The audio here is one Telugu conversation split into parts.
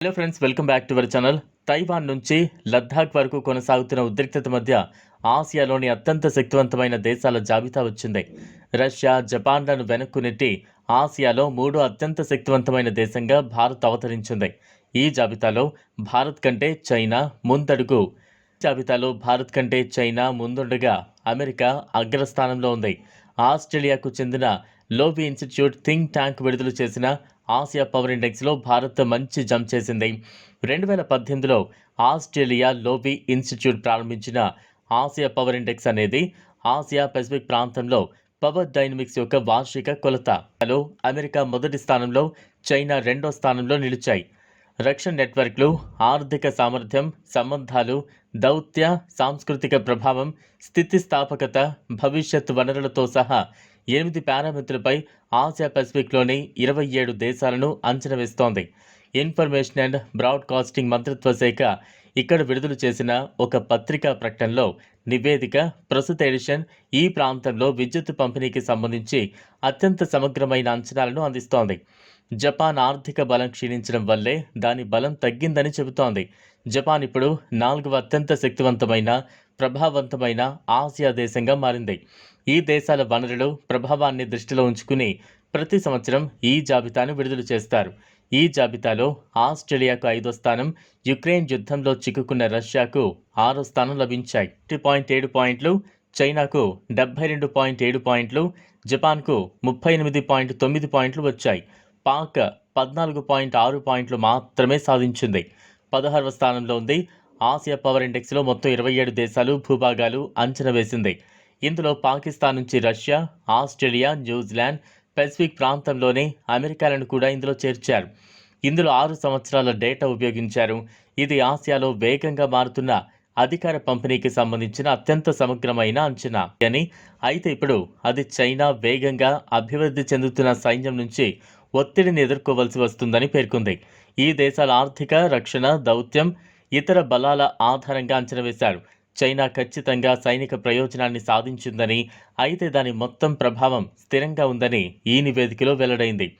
Hello friends welcome back to our channel Taiwan నుంచి లద్దాఖ్ వరకు కొనసాగుతున్న ఉద్రిక్తత మధ్య ఆసియాలోని అత్యంత శక్తివంతమైన దేశాల జాబితా వచ్చింది. రష్యా జపాన్లను వెనక్కు నెట్టి ఆసియాలో మూడో అత్యంత శక్తివంతమైన దేశంగా భారత్ అవతరించింది. ఈ జాబితాలో భారత్ కంటే చైనా ముందడుగు. జాబితాలో భారత్ కంటే చైనా ముందుండగా అమెరికా అగ్రస్థానంలో ఉంది. ఆస్ట్రేలియాకు చెందిన లోబీ ఇన్స్టిట్యూట్ థింక్ ట్యాంక్ విడుదల చేసిన ఆసియా పవర్ ఇండెక్స్లో భారత్ మంచి జంప్ చేసింది. రెండు వేల పద్దెనిమిదిలో ఆస్ట్రేలియా లోబీ ఇన్స్టిట్యూట్ ప్రారంభించిన ఆసియా పవర్ ఇండెక్స్ అనేది ఆసియా పెసిఫిక్ ప్రాంతంలో పవర్ డైనమిక్స్ యొక్క వార్షిక కొలత. హలో అమెరికా మొదటి స్థానంలో చైనా రెండో స్థానంలో నిలిచాయి. రక్షణ నెట్వర్క్లు ఆర్థిక సామర్థ్యం సంబంధాలు దౌత్య సాంస్కృతిక ప్రభావం స్థితిస్థాపకత భవిష్యత్ వనరులతో సహా ఎనిమిది పారామితులపై ఆసియా పసిఫిక్లోని ఇరవై ఏడు దేశాలను అంచనా వేస్తోంది. ఇన్ఫర్మేషన్ అండ్ బ్రాడ్కాస్టింగ్ మంత్రిత్వ శాఖ ఇక్కడ విడుదల చేసిన ఒక పత్రికా ప్రకటనలో నివేదిక ప్రస్తుత ఎడిషన్ ఈ ప్రాంతంలో విద్యుత్ పంపిణీకి సంబంధించి అత్యంత సమగ్రమైన అంచనాలను అందిస్తోంది. జపాన్ ఆర్థిక బలం క్షీణించడం వల్లే దాని బలం తగ్గిందని చెబుతోంది. జపాన్ ఇప్పుడు నాలుగవ అత్యంత శక్తివంతమైన ప్రభావవంతమైన ఆసియా దేశంగా మారింది. ఈ దేశాల వనరులు ప్రభావాన్ని దృష్టిలో ఉంచుకుని ప్రతి సంవత్సరం ఈ జాబితాను విడుదల చేస్తారు. ఈ జాబితాలో ఆస్ట్రేలియాకు ఐదో స్థానం యుక్రెయిన్ యుద్ధంలో చిక్కుకున్న రష్యాకు ఆరో స్థానం లభించాయి. ఒకటి పాయింట్ ఏడు పాయింట్లు చైనాకు డెబ్బై రెండు పాయింట్ ఏడు పాయింట్లు జపాన్కు ముప్పై ఎనిమిది పాయింట్ తొమ్మిది పాయింట్లు వచ్చాయి. పాక్ పద్నాలుగు పాయింట్ ఆరు పాయింట్లు మాత్రమే సాధించింది. పదహారవ స్థానంలో ఉంది. ఆసియా పవర్ ఇండెక్స్లో మొత్తం ఇరవై ఏడు దేశాలు భూభాగాలు అంచనా వేసింది. ఇందులో పాకిస్తాన్ నుంచి రష్యా ఆస్ట్రేలియా న్యూజిలాండ్ పెసిఫిక్ ప్రాంతంలోనే అమెరికాలను కూడా ఇందులో చేర్చారు. ఇందులో ఆరు సంవత్సరాల డేటా ఉపయోగించారు. ఇది ఆసియాలో వేగంగా మారుతున్న అధికార పంపిణీకి సంబంధించిన అత్యంత సమగ్రమైన అంచనా అని. అయితే ఇప్పుడు అది చైనా వేగంగా అభివృద్ధి చెందుతున్న సైన్యం నుంచి ఒత్తిడిని ఎదుర్కోవలసి వస్తుందని పేర్కొంది. ఈ దేశాల ఆర్థిక రక్షణ దౌత్యం ఇతర బలాల ఆధారంగా అంచనా వేశారు. చైనా ఖచ్చితంగా సైనిక ప్రయోజనాన్ని సాధించిందని అయితే దాని మొత్తం ప్రభావం స్థిరంగా ఉందని ఈ నివేదికలో వెల్లడైంది.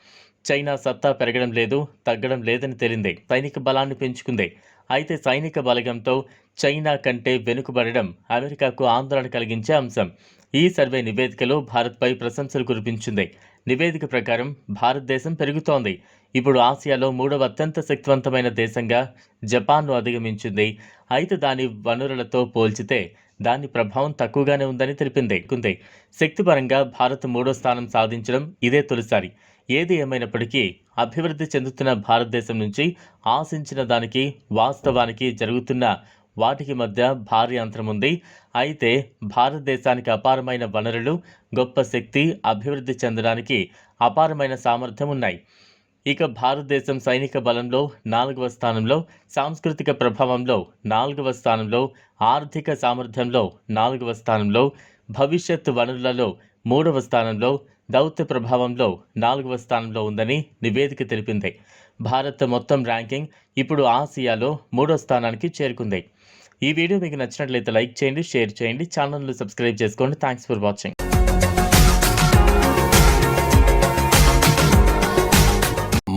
చైనా సత్తా పెరగడం లేదు తగ్గడం లేదని తేలింది. సైనిక బలాన్ని పెంచుకుంది. అయితే సైనిక బలగంతో చైనా కంటే వెనుకబడడం అమెరికాకు ఆందోళన కలిగించే అంశం. ఈ సర్వే నివేదికలో భారత్పై ప్రశంసలు కురిపించింది. నివేదిక ప్రకారం భారతదేశం పెరుగుతోంది. ఇప్పుడు ఆసియాలో మూడవ అత్యంత శక్తివంతమైన దేశంగా జపాన్ను అధిగమించింది. అయితే దాని వనరులతో పోల్చితే దాని ప్రభావం తక్కువగానే ఉందని తెలిపింది. కుంది శక్తిపరంగా భారత్ మూడో స్థానం సాధించడం ఇదే తొలిసారి. ఏది ఏమైనప్పటికీ అభివృద్ధి చెందుతున్న భారతదేశం నుంచి ఆశించిన దానికి వాస్తవానికి జరుగుతున్న వాటికి మధ్య భారీ అంతరం ఉంది. అయితే భారతదేశానికి అపారమైన వనరులు గొప్ప శక్తి అభివృద్ధి చెందడానికి అపారమైన సామర్థ్యం ఉన్నాయి. ఇక భారతదేశం సైనిక బలంలో నాలుగవ స్థానంలో సాంస్కృతిక ప్రభావంలో నాలుగవ స్థానంలో ఆర్థిక సామర్థ్యంలో నాలుగవ స్థానంలో భవిష్యత్ వనరులలో మూడవ స్థానంలో దౌత్య ప్రభావంలో నాలుగవ స్థానంలో ఉందని నివేదిక తెలిపింది. భారత్ మొత్తం ర్యాంకింగ్ ఇప్పుడు ఆసియాలో మూడో స్థానానికి చేరుకుంది. ఈ వీడియో మీకు నచ్చినట్లయితే లైక్ చేయండి షేర్ చేయండి ఛానల్ను సబ్స్క్రైబ్ చేసుకోండి. Thanks for watching